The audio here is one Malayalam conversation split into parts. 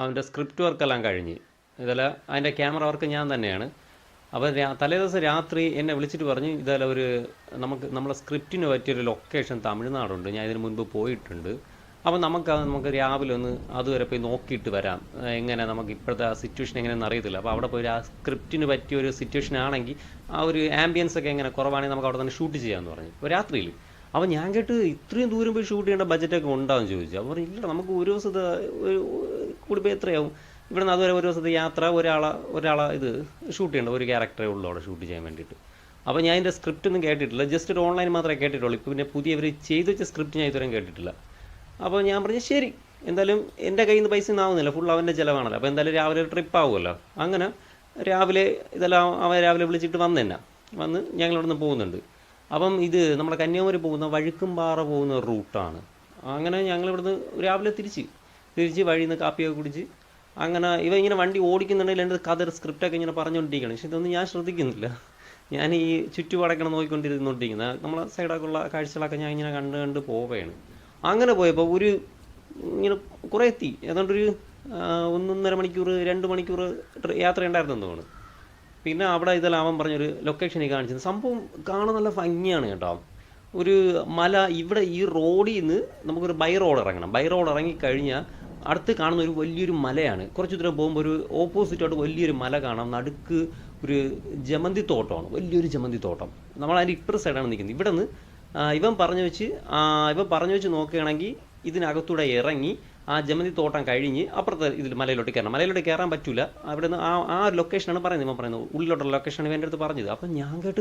അവന്റെ സ്ക്രിപ്റ്റ് വർക്കെല്ലാം കഴിഞ്ഞ്. ഇതെല്ലാം അതിന്റെ ക്യാമറ വർക്ക് ഞാൻ തന്നെയാണ്. അപ്പോൾ തലേ ദിവസം രാത്രി എന്നെ വിളിച്ചിട്ട് പറഞ്ഞു ഇതെല്ലാം ഒരു നമുക്ക് നമ്മളെ സ്ക്രിപ്റ്റിന് പറ്റിയൊരു ലൊക്കേഷൻ തമിഴ്നാടുണ്ട്. ഞാൻ ഇതിന് മുൻപ് പോയിട്ടുണ്ട്. അപ്പോൾ നമുക്ക് നമുക്ക് രാവിലെ ഒന്ന് അതുവരെ പോയി നോക്കിയിട്ട് വരാം. എങ്ങനെ നമുക്ക് ഇപ്പോഴത്തെ ആ സിറ്റുവേഷൻ എങ്ങനെയെന്ന് അറിയത്തില്ല. അപ്പോൾ അവിടെ പോയി ആ സ്ക്രിപ്റ്റിന് പറ്റിയ ഒരു സിറ്റുവേഷൻ ആണെങ്കിൽ ആ ഒരു ആംബിയൻസ് ഒക്കെ എങ്ങനെ കുറവാണെങ്കിൽ നമുക്ക് അവിടെ തന്നെ ഷൂട്ട് ചെയ്യാമെന്ന് പറഞ്ഞു. ഇപ്പോൾ രാത്രിയിൽ. അപ്പോൾ ഞാൻ കേട്ട് ഇത്രയും ദൂരം പോയി ഷൂട്ട് ചെയ്യേണ്ട ബഡ്ജറ്റൊക്കെ ഉണ്ടാവും ചോദിച്ചു. അപ്പോൾ ഇല്ല നമുക്ക് ഒരു ദിവസത്തെ ഒരു കൂടിപ്പോയി എത്രയാവും? ഇവിടെ നിന്ന് അതുവരെ ഒരു ദിവസത്തെ യാത്ര ഒരാളെ ഒരാളെ ഇത് ഷൂട്ട് ചെയ്യേണ്ട ഒരു ക്യാരക്ടറേ ഉള്ളൂ അവിടെ ഷൂട്ട് ചെയ്യാൻ വേണ്ടിയിട്ട്. അപ്പോൾ ഞാൻ ഇതിന്റെ സ്ക്രിപ്റ്റ് ഒന്നും കേട്ടിട്ടില്ല. ജസ്റ്റ് ഒരു ഓൺലൈൻ മാത്രമേ കേട്ടിട്ടുള്ളൂ. ഇപ്പോൾ പിന്നെ പുതിയ ഇവർ ചെയ്ത് വെച്ച സ്ക്രിപ്റ്റ് ഞാൻ ഇതുവരെയും കേട്ടിട്ടില്ല. അപ്പോൾ ഞാൻ പറഞ്ഞു ശരി എന്തായാലും എന്റെ കയ്യിൽ നിന്ന് പൈസ ഒന്നും ആവുന്നില്ല. ഫുൾ അവന്റെ ചിലവാണല്ലോ. അപ്പോൾ എന്തായാലും രാവിലെ ഒരു ട്രിപ്പ് ആവുമല്ലോ. അങ്ങനെ രാവിലെ ഇതെല്ലാം അവൻ രാവിലെ വിളിച്ചിട്ട് വന്നതന്നെ വന്ന് ഞങ്ങളിവിടെ നിന്ന് പോകുന്നുണ്ട്. അപ്പം ഇത് നമ്മുടെ കന്യാകുമാരി പോകുന്ന വഴുക്കുംപാറ പോകുന്ന റൂട്ടാണ്. അങ്ങനെ ഞങ്ങളിവിടുന്ന് രാവിലെ തിരിച്ച് തിരിച്ച് വഴിയിൽ നിന്ന് കാപ്പിയൊക്കെ കുടിച്ച് അങ്ങനെ ഇവ ഇങ്ങനെ വണ്ടി ഓടിക്കുന്നുണ്ടെങ്കിൽ എന്റെ കഥ സ്ക്രിപ്റ്റൊക്കെ ഇങ്ങനെ പറഞ്ഞുകൊണ്ടിരിക്കുകയാണ്. പക്ഷെ ഇതൊന്നും ഞാൻ ശ്രദ്ധിക്കുന്നില്ല. ഞാൻ ഈ ചുറ്റുപാടൊക്കെ നോക്കിക്കൊണ്ടിരുന്നോണ്ടിരിക്കുന്നത് നമ്മളെ സൈഡൊക്കെയുള്ള കാഴ്ചകളൊക്കെ ഞാൻ ഇങ്ങനെ കണ്ട് കണ്ട് പോവുകയാണ്. അങ്ങനെ പോയപ്പോൾ ഒരു ഇങ്ങനെ കുറേ എത്തി. ഏതാണ്ട് ഒരു ആ, ഒന്നൊന്നര മണിക്കൂർ രണ്ട് മണിക്കൂർ യാത്ര ഉണ്ടായിരുന്നു തോന്നുന്നു. പിന്നെ അവിടെ ഇതെല്ലാം അവൻ പറഞ്ഞൊരു ലൊക്കേഷനിൽ കാണിച്ചത് സംഭവം കാണാൻ നല്ല ഭംഗിയാണ് കേട്ടോ. ഒരു മല ഇവിടെ ഈ റോഡിൽ നിന്ന് നമുക്കൊരു ബൈ റോഡ് ഇറങ്ങണം. ബൈ റോഡ് ഇറങ്ങി കഴിഞ്ഞാൽ അടുത്ത് കാണുന്ന ഒരു വലിയൊരു മലയാണ്. കുറച്ച് ദൂരം പോകുമ്പോൾ ഒരു ഓപ്പോസിറ്റായിട്ട് വലിയൊരു മല കാണാം. നടുക്ക് ഒരു ജമന്തി തോട്ടമാണ്. വലിയൊരു ജമന്തി തോട്ടം. നമ്മൾ അതിന്റെ ഇപ്പുറ സൈഡാണ് നിൽക്കുന്നത്. ഇവിടെ നിന്ന് ഇവൻ പറഞ്ഞു വെച്ച് ഇവൻ പറഞ്ഞു വെച്ച് നോക്കുകയാണെങ്കിൽ ഇതിനകത്തൂടെ ഇറങ്ങി ആ ജമന്തി തോട്ടം കഴിഞ്ഞ് അപ്പുറത്തെ ഇതിൽ മലയിലോട്ട് കയറണം. മലയിലോട്ട് കയറാൻ പറ്റൂല. അവിടെ നിന്ന് ആ ആ ലൊക്കേഷനാണ് പറയുന്നത്. ഇവൻ പറയുന്നത് ഉള്ളിലോട്ടുള്ള ലൊക്കേഷനാണ് എന്റെ അടുത്ത് പറഞ്ഞത്. അപ്പം ഞാൻ കേട്ട്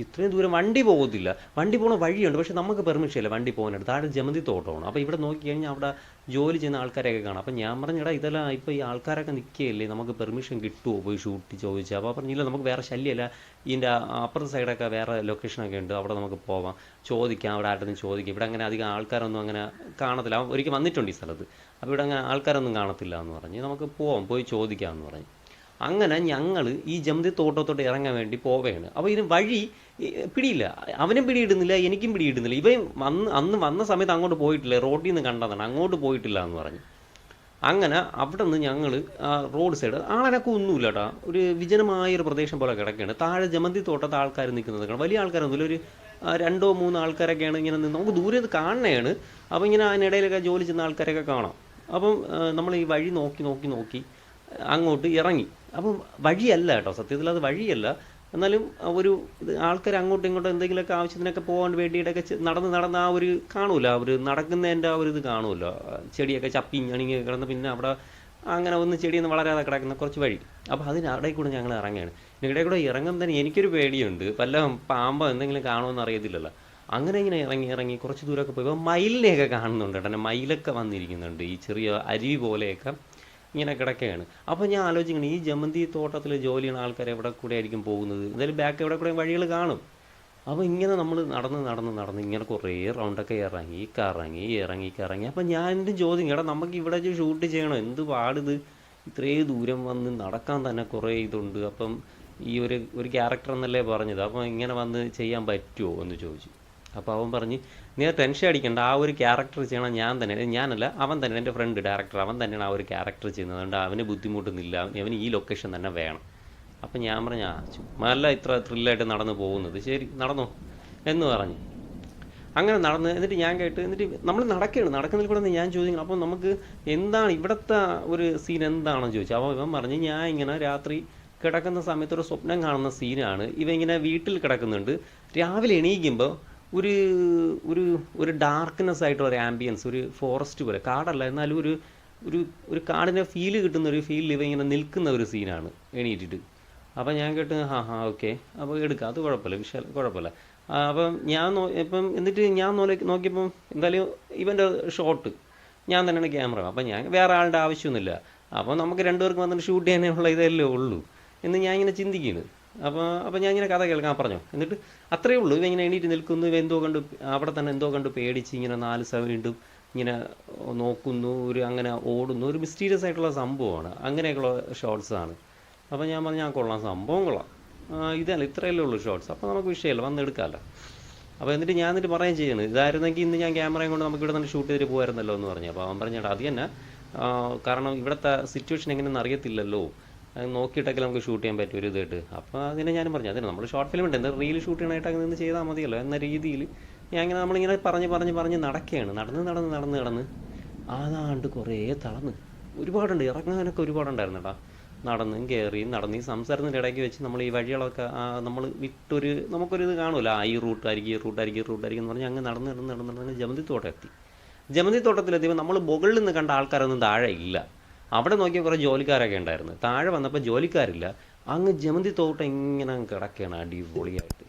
ഇത്രയും ദൂരം വണ്ടി പോകത്തില്ല. വണ്ടി പോകുന്ന വഴിയുണ്ട്. പക്ഷേ നമുക്ക് പെർമിഷൻ ഇല്ല വണ്ടി പോകാനായിട്ട്. താഴെ ജമന്തി തോട്ടമാണ്. അപ്പോൾ ഇവിടെ നോക്കി കഴിഞ്ഞാൽ അവിടെ ജോലി ചെയ്യുന്ന ആൾക്കാരെയൊക്കെ കാണാം. അപ്പം ഞാൻ പറഞ്ഞെടാ ഇതെല്ലാം ഇപ്പോൾ ഈ ആൾക്കാരൊക്കെ നിൽക്കുകയല്ലേ? നമുക്ക് പെർമിഷൻ കിട്ടുമോ പോയി ഷൂട്ട് ചോദിച്ചാൽ അപ്പോൾ പറഞ്ഞില്ല നമുക്ക് വേറെ ശല്യമല്ല. ഇതിന്റെ അപ്പുറത്തെ സൈഡൊക്കെ വേറെ ലൊക്കേഷനൊക്കെ ഉണ്ട്. അവിടെ നമുക്ക് പോവാം. ചോദിക്കാം. അവിടെ ആരുടെ ചോദിക്കാം. ഇവിടെ അങ്ങനെ അധികം ആൾക്കാരൊന്നും അങ്ങനെ കാണത്തില്ല. ഒരിക്കൽ വന്നിട്ടുണ്ട് ഈ സ്ഥലത്ത്. അപ്പോൾ ഇവിടെ അങ്ങനെ ആൾക്കാരൊന്നും കാണത്തില്ല എന്ന് പറഞ്ഞ് നമുക്ക് പോവാം പോയി ചോദിക്കാം എന്ന് പറഞ്ഞ്. അങ്ങനെ ഞങ്ങൾ ഈ ജമതി തോട്ടത്തോട്ട് ഇറങ്ങാൻ വേണ്ടി പോവുകയാണ് അപ്പോൾ ഇതിന് വഴി പിടിയില്ല. അവനും പിടിയിടുന്നില്ല എനിക്കും പിടിയിടുന്നില്ല. ഇവൻ വന്ന് അന്ന് വന്ന സമയത്ത് അങ്ങോട്ട് പോയിട്ടില്ല. റോഡിൽ നിന്ന് കണ്ടതാണ്. അങ്ങോട്ട് പോയിട്ടില്ല എന്ന് പറഞ്ഞു. അങ്ങനെ അവിടെ നിന്ന് ഞങ്ങൾ റോഡ് സൈഡ് ആളനൊക്കെ ഒന്നുമില്ല കേട്ടോ ഒരു വിജനമായ ഒരു പ്രദേശം പോലെ കിടക്കുകയാണ് താഴെ ജമന്തി തോട്ടത്ത് ആൾക്കാർ നിൽക്കുന്നത് വലിയ ആൾക്കാരൊന്നുമില്ല. ഒരു രണ്ടോ മൂന്നോ ആൾക്കാരൊക്കെയാണ് ഇങ്ങനെ നിന്ന് നമുക്ക് ദൂരെ നിന്ന് കാണണയാണ് അപ്പോൾ ഇങ്ങനെ അതിനിടയിലൊക്കെ ജോലി ചെയ്യുന്ന ആൾക്കാരൊക്കെ കാണാം. അപ്പം നമ്മൾ ഈ വഴി നോക്കി നോക്കി നോക്കി അങ്ങോട്ട് ഇറങ്ങി. അപ്പം വഴിയല്ല കേട്ടോ സത്യത്തിൽ അത് വഴിയല്ല. എന്നാലും ഒരു ആൾക്കാർ അങ്ങോട്ടും ഇങ്ങോട്ടും എന്തെങ്കിലുമൊക്കെ ആവശ്യത്തിനൊക്കെ പോകാൻ വേണ്ടിയിട്ടൊക്കെ നടന്ന് നടന്ന് ആ ഒരു കാണൂല. ഒരു നടക്കുന്നതിന്റെ ആ ഒരു ഇത് കാണുമല്ലോ ചെടിയൊക്കെ ചപ്പി ഞണിങ്ങി കിടന്ന് പിന്നെ അവിടെ അങ്ങനെ ഒന്ന് ചെടിയൊന്നും വളരാതെ കിടക്കുന്ന കുറച്ച് വഴി. അപ്പോൾ അതിനിടയിൽ കൂടെ ഞങ്ങൾ ഇറങ്ങുകയാണ് ഇടയിൽ കൂടെ ഇറങ്ങുമ്പോൾ തന്നെ എനിക്കൊരു പേടിയുണ്ട്. വല്ല പാമ്പോ എന്തെങ്കിലും കാണുമെന്ന് അറിയത്തില്ലല്ലോ. അങ്ങനെ ഇങ്ങനെ ഇറങ്ങി ഇറങ്ങി കുറച്ച് ദൂരമൊക്കെ പോയപ്പോൾ മയിലിനെയൊക്കെ കാണുന്നുണ്ട് കേട്ടോ. മയിലൊക്കെ വന്നിരിക്കുന്നുണ്ട്. ഈ ചെറിയ അരുവി പോലെയൊക്കെ ഇങ്ങനെ കിടക്കുകയാണ് അപ്പോൾ ഞാൻ ആലോചിക്കണം ഈ ജമന്തി തോട്ടത്തിൽ ജോലി ചെയ്യുന്ന ആൾക്കാർ എവിടെ കൂടെ ആയിരിക്കും പോകുന്നത്? എന്തായാലും ബാക്ക് എവിടെ കൂടെ വഴികൾ കാണും. അപ്പോൾ ഇങ്ങനെ നമ്മൾ നടന്ന് നടന്ന് നടന്ന് ഇങ്ങനെ കുറേ റൗണ്ടൊക്കെ ഇറങ്ങി കറങ്ങി ഇറങ്ങി കറങ്ങി. അപ്പോൾ ഞാൻ എന്റെ ചോദ്യം എടാ നമുക്ക് ഇവിടെ ഷൂട്ട് ചെയ്യണം. എന്ത് പാടിത്? ഇത്രയും ദൂരം വന്ന് നടക്കാൻ തന്നെ കുറേ ഇതുണ്ട്. അപ്പം ഈ ഒരു ഒരു ക്യാരക്ടർ എന്നല്ലേ പറഞ്ഞത്? അപ്പോൾ ഇങ്ങനെ വന്ന് ചെയ്യാൻ പറ്റുമോ എന്ന് ചോദിച്ചു. അപ്പോൾ അവൻ പറഞ്ഞ് നീ ടെൻഷൻ അടിക്കണ്ട. ആ ഒരു ക്യാരക്ടർ ചെയ്യണം ഞാൻ തന്നെ ഞാനല്ല അവൻ തന്നെ എന്റെ ഫ്രണ്ട് ഡയറക്ടർ അവൻ തന്നെയാണ് ആ ഒരു ക്യാരക്ടർ ചെയ്യുന്നത്. അതുകൊണ്ട് അവന് ബുദ്ധിമുട്ടൊന്നുമില്ല. അവന് ഈ ലൊക്കേഷൻ തന്നെ വേണം. അപ്പം ഞാൻ പറഞ്ഞു ആ ചുമ്മാ അല്ല ഇത്ര ത്രില്ലായിട്ട് നടന്നു പോകുന്നത്. ശരി നടന്നോ. എന്ന് പറഞ്ഞു. അങ്ങനെ നടന്ന് എന്നിട്ട് ഞാൻ കേട്ട് എന്നിട്ട് നമ്മൾ നടക്കുകയാണ് നടക്കുന്നതിൽ കൂടെ ഞാൻ ചോദിക്കണം അപ്പോൾ നമുക്ക് എന്താണ് ഇവിടുത്തെ ഒരു സീൻ എന്താണെന്ന് ചോദിച്ചു. അപ്പോൾ ഇവൻ പറഞ്ഞ് ഞാൻ ഇങ്ങനെ രാത്രി കിടക്കുന്ന സമയത്ത് ഒരു സ്വപ്നം കാണുന്ന സീനാണ് ഇവ ഇങ്ങനെ വീട്ടിൽ കിടക്കുന്നുണ്ട്. രാവിലെ എണീക്കുമ്പോൾ ഒരു ഒരു ഒരു ഡാർക്ക്നെസ് ആയിട്ടുള്ള ഒരു ആംബിയൻസ് ഒരു ഫോറസ്റ്റ് പോലെ കാടല്ല. എന്നാലും ഒരു ഒരു ഒരു കാടിനെ ഫീൽ കിട്ടുന്ന ഒരു ഫീലിൽ ഇവ ഇങ്ങനെ നിൽക്കുന്ന ഒരു സീനാണ് എണീറ്റിട്ട്. അപ്പം ഞാൻ കേട്ട് ഹാ ഹാ ഓക്കെ. അപ്പോൾ എടുക്കാം. അത് കുഴപ്പമില്ല വിശാല കുഴപ്പമില്ല. അപ്പം ഞാൻ നോ ഇപ്പം എന്നിട്ട് ഞാൻ നോക്കി നോക്കിയപ്പം എന്തായാലും ഇവന്റെ ഷോട്ട് ഞാൻ തന്നെയാണ് ക്യാമറ. അപ്പം ഞാൻ വേറെ ആളുടെ ആവശ്യമൊന്നുമില്ല. അപ്പോൾ നമുക്ക് രണ്ടുപേർക്കും വന്നിട്ട് ഷൂട്ട് ചെയ്യാനുള്ള ഇതല്ലേ ഉള്ളൂ എന്ന് ഞാൻ ഇങ്ങനെ ചിന്തിക്കുന്നത് അപ്പോൾ അപ്പോൾ ഞാൻ ഇങ്ങനെ കഥ കേൾക്കാൻ പറഞ്ഞു. എന്നിട്ട് അത്രയേ ഉള്ളൂ. ഇവ ഇങ്ങനെ എണീറ്റ് നിൽക്കുന്നു. ഇവ എന്തോ കണ്ട് അവിടെ തന്നെ എന്തോ കണ്ട് പേടിച്ച് ഇങ്ങനെ നാല് സെവനിട്ടും ഇങ്ങനെ നോക്കുന്നു. ഒരു അങ്ങനെ ഓടുന്നു. ഒരു മിസ്റ്റീരിയസ് ആയിട്ടുള്ള സംഭവമാണ്. അങ്ങനെയൊക്കെയുള്ള ഷോർട്സ് ആണ് അപ്പോൾ ഞാൻ പറഞ്ഞു ഞാൻ കൊള്ളാം സംഭവം കൊള്ളാം. ഇതല്ല ഇത്രയല്ലേ ഉള്ളൂ ഷോർട്സ് അപ്പോൾ നമുക്ക് വിഷയമല്ല വന്ന് എടുക്കാമല്ലോ അപ്പോൾ എന്നിട്ട് ഞാൻ എന്നിട്ട് പറയുകയും ചെയ്യുന്നത് ഇതായിരുന്നെങ്കിൽ ഇന്ന് ഞാൻ ക്യാമറയും കൊണ്ട് നമുക്ക് ഇവിടെ തന്നെ ഷൂട്ട് ചെയ്തിട്ട് പോകായിരുന്നല്ലോ എന്ന് പറഞ്ഞു. അപ്പോൾ അവൻ പറഞ്ഞാൽ അത് തന്നെ. കാരണം ഇവിടുത്തെ സിറ്റുവേഷൻ എങ്ങനെയെന്ന് അറിയത്തില്ലല്ലോ. നോക്കിയിട്ടൊക്കെ നമുക്ക് ഷൂട്ട് ചെയ്യാൻ പറ്റും ഒരു ഇതായിട്ട് അപ്പോൾ അതിനെ ഞാൻ പറഞ്ഞു അതിന് നമ്മൾ ഷോർട്ട് ഫിലിം ഉണ്ട്. എന്താ റീൽ ഷൂട്ട് ചെയ്യണമായിട്ട് അങ്ങനെ നിന്ന് ചെയ്താൽ മതിയല്ലോ. എന്ന രീതിയിൽ ഞാൻ ഇങ്ങനെ നമ്മളിങ്ങനെ പറഞ്ഞ് പറഞ്ഞ് പറഞ്ഞ് നടക്കുകയാണ്. നടന്ന് നടന്ന് നടന്ന് നടന്ന്. അതാണ്ട് കുറേ തളർന്ന്. ഒരുപാടുണ്ട്. ഇറങ്ങാനൊക്കെ ഒരുപാടുണ്ടായിരുന്നു കേട്ടോ നടന്നും കയറിയും നടന്ന് ഈ സംസാരത്തിന്റെ ഇടയ്ക്ക് വെച്ച് നമ്മൾ ഈ വഴികളൊക്കെ നമ്മൾ വിട്ടൊരു നമുക്കൊരു ഇത് കാണുമല്ലോ ആ ഈ റൂട്ടായിരിക്കും ഈ റൂട്ടായിരിക്കും ഈ റൂട്ടായിരിക്കും എന്ന് പറഞ്ഞ് അങ്ങ് നടന്ന് നടന്ന് നടന്ന് നടന്ന് ജമന്തി എത്തി ജമന്തി തോട്ടത്തിലെത്തിയപ്പോൾ നമ്മൾ മുകളിൽ നിന്ന് കണ്ട ആൾക്കാരൊന്നും താഴെ ഇല്ല. അവിടെ നോക്കിയ കുറേ ജോലിക്കാരൊക്കെ ഉണ്ടായിരുന്നു. താഴെ വന്നപ്പോൾ ജോലിക്കാരില്ല. അങ്ങ് ജമന്തി തോട്ടം ഇങ്ങനെ കിടക്കുകയാണ് അടിപൊളിയായിട്ട്.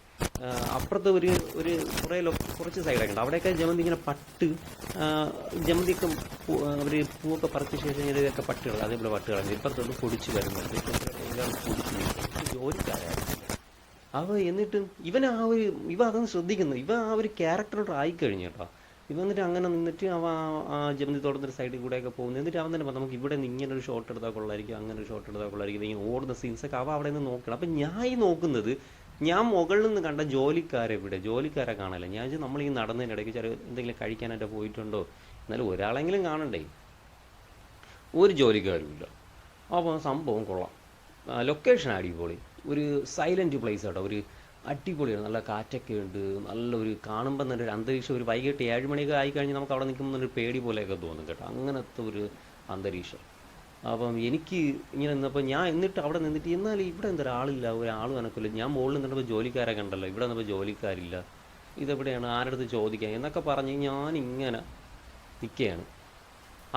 അപ്പുറത്ത് ഒരു ഒരു കുറേ കുറച്ച് സൈഡൊക്കെ ഉണ്ട്. അവിടെയൊക്കെ ജമന്തി ഇങ്ങനെ പട്ട് ആ, ജമന്തിയൊക്കെ പൂ- അവർ പൂവൊക്കെ പറിച്ച ശേഷം ഇതൊക്കെ പട്ടികൾ അതേപോലെ പട്ടുകളാണ് ഇപ്പുറത്തോട്ട് പൊടിച്ച് വരുന്നുണ്ട്. പൊടിച്ച്. ജോലിക്കാരായിരുന്നു അവ എന്നിട്ട് ഇവൻ ആ ഒരു ഇവ അതൊന്നും ശ്രദ്ധിക്കുന്നു. ഇവ ആ ഒരു ക്യാരക്ടറോട് ആയിക്കഴിഞ്ഞു കേട്ടോ. ഇവ എന്നിട്ട് അങ്ങനെ നിന്നിട്ട് അവ ആ- ജമന്തി തോട്ടത്തിന്റെ സൈഡിൽ കൂടെയൊക്കെ പോകുന്നു. എന്നിട്ട് അവൻ തന്നെ നമുക്ക് ഇവിടെ നിന്ന് ഇങ്ങനെ ഒരു ഷോട്ട് എടുത്താൽ കൊള്ളായിരിക്കും അങ്ങനെ ഒരു ഷോട്ട് എടുത്താൽ കൊള്ളായിരിക്കും ഇങ്ങനെ ഓടുന്ന സീൻസൊക്കെ അവ അവിടെ നിന്ന് നോക്കണം. അപ്പം ഞാൻ ഈ നോക്കുന്നത് ഞാൻ മുകളിൽ നിന്ന് കണ്ട ജോലിക്കാരെ ഇവിടെ ജോലിക്കാരെ കാണാനില്ല. ഞാൻ നമ്മൾ ഈ നടന്നതിനിടയ്ക്ക് ചെറിയ എന്തെങ്കിലും കഴിക്കാനായിട്ട് പോയിട്ടുണ്ടോ? എന്നാലും ഒരാളെങ്കിലും കാണണ്ടേ? ഒരു ജോലിക്കാരുമില്ല. അപ്പോൾ സംഭവം കൊള്ളാം. ലൊക്കേഷൻ അടിപൊളി. ഒരു സൈലന്റ് പ്ലേസ് കേട്ടോ ഒരു അടിപൊളിയാണ്. നല്ല കാറ്റൊക്കെ ഉണ്ട്. നല്ലൊരു കാണുമ്പോൾ തന്നെ ഒരു അന്തരീക്ഷം. ഒരു വൈകിട്ട് ഏഴ് മണിയൊക്കെ ആയിക്കഴിഞ്ഞാൽ കഴിഞ്ഞ് നമുക്ക് അവിടെ നിൽക്കുമ്പോൾ ഒരു പേടി പോലെയൊക്കെ തോന്നും കേട്ടോ. അങ്ങനത്തെ ഒരു അന്തരീക്ഷം. അപ്പം എനിക്ക് ഇങ്ങനെ നിന്നപ്പോൾ ഞാൻ എന്നിട്ട് അവിടെ നിന്നിട്ട് എന്നാൽ ഇവിടെ എന്താ ഒരാളില്ല ഒരാളും എനക്കില്ല ഞാൻ മുകളിൽ നിന്നപ്പോൾ ജോലിക്കാരെ കണ്ടല്ലോ. ഇവിടെ നിന്നപ്പോൾ ജോലിക്കാരില്ല. ഇതെവിടെയാണ്? ആരുടെ അടുത്ത് ചോദിക്കാൻ? എന്നൊക്കെ പറഞ്ഞ് ഞാനിങ്ങനെ നിൽക്കുകയാണ്.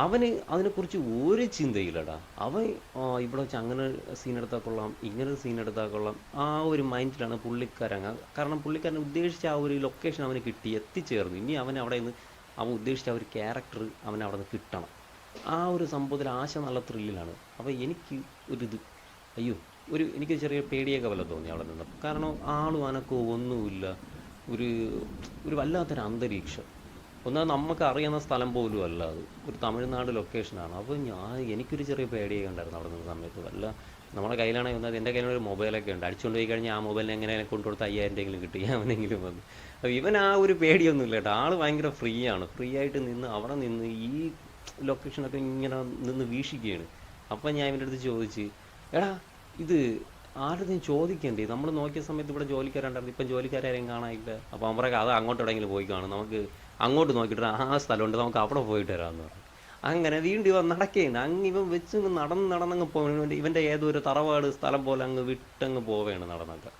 അവന് അതിനെക്കുറിച്ച് ഒരു ചിന്തയില്ലടാ. അവൻ ഇവിടെ വെച്ച് അങ്ങനെ സീൻ എടുത്താൽ കൊള്ളാം ഇങ്ങനെ സീൻ എടുത്താൽ കൊള്ളാം. ആ ഒരു മൈൻഡിലാണ് പുള്ളിക്കാരൻ. കാരണം പുള്ളിക്കാരൻ ഉദ്ദേശിച്ച ആ ഒരു ലൊക്കേഷൻ അവന് കിട്ടി എത്തിച്ചേർന്നു. ഇനി അവൻ അവിടെ നിന്ന് അവൻ ഉദ്ദേശിച്ച ആ ഒരു ക്യാരക്ടർ അവൻ അവിടെ നിന്ന് കിട്ടണം. ആ ഒരു സംഭവത്തിൽ ആശ നല്ല ത്രില്ലിലാണ് അപ്പോൾ എനിക്ക് ഒരിത് അയ്യോ ഒരു എനിക്ക് ചെറിയ പേടിയൊക്കെ വല്ല തോന്നി അവിടെ നിന്ന്. കാരണം ആളും അനക്കോ ഒന്നുമില്ല. ഒരു ഒരു വല്ലാത്തൊരു അന്തരീക്ഷം. ഒന്നാമത് നമുക്ക് അറിയുന്ന സ്ഥലം പോലും അല്ല അത്. ഒരു തമിഴ്നാട് ലൊക്കേഷനാണ് അപ്പോൾ ഞാൻ എനിക്കൊരു ചെറിയ പേടിയൊക്കെ ഉണ്ടായിരുന്നു അവിടെ നിന്ന സമയത്ത്. വല്ല നമ്മുടെ കയ്യിലാണെങ്കിൽ വന്നത്. എന്റെ കയ്യിൽ ഒരു മൊബൈലൊക്കെ ഉണ്ട്. അടിച്ചുകൊണ്ട് പോയി കഴിഞ്ഞാൽ ആ മൊബൈലിനെ എങ്ങനെ കൊണ്ടുകൊടുത്ത് അയ്യായിരം എങ്കിലും കിട്ടി. അവനെങ്കിലും വന്ന്. അപ്പോൾ ഇവൻ ആ ഒരു പേടിയൊന്നുമില്ല കേട്ടോ. ആൾ ഭയങ്കര ഫ്രീ ആണ്. ഫ്രീ ആയിട്ട് നിന്ന് അവിടെ നിന്ന് ഈ ലൊക്കേഷനൊക്കെ ഇങ്ങനെ നിന്ന് വീക്ഷിക്കുകയാണ്. അപ്പം ഞാൻ ഇവന്റെ അടുത്ത് ചോദിച്ച് എടാ ഇത് ആരും ചോദിക്കണ്ടേ? നമ്മൾ നോക്കിയ സമയത്ത് ഇവിടെ ജോലിക്കാരുണ്ടായിരുന്നു. ഇപ്പം ജോലിക്കാരും കാണാനില്ല. അപ്പോൾ അവരൊക്കെ അത് അങ്ങോട്ട് എവിടെയെങ്കിലും പോയി കാണും. നമുക്ക് അങ്ങോട്ട് നോക്കിയിട്ട് ആ സ്ഥലമുണ്ട് നമുക്ക് അവിടെ പോയിട്ട് വരാമെന്ന് പറഞ്ഞു. അങ്ങനെ വീണ്ടും ഇവൻ നടക്കുകയാണ് അങ്ങ് ഇവൻ വെച്ച് നടന്ന് നടന്നങ്ങ് പോകുന്നുണ്ട് ഇവന്റെ ഏതോ ഒരു തറവാട് സ്ഥലം പോലെ അങ്ങ് വിട്ടങ്ങ് പോവുകയാണ് നടന്നൊക്കെ.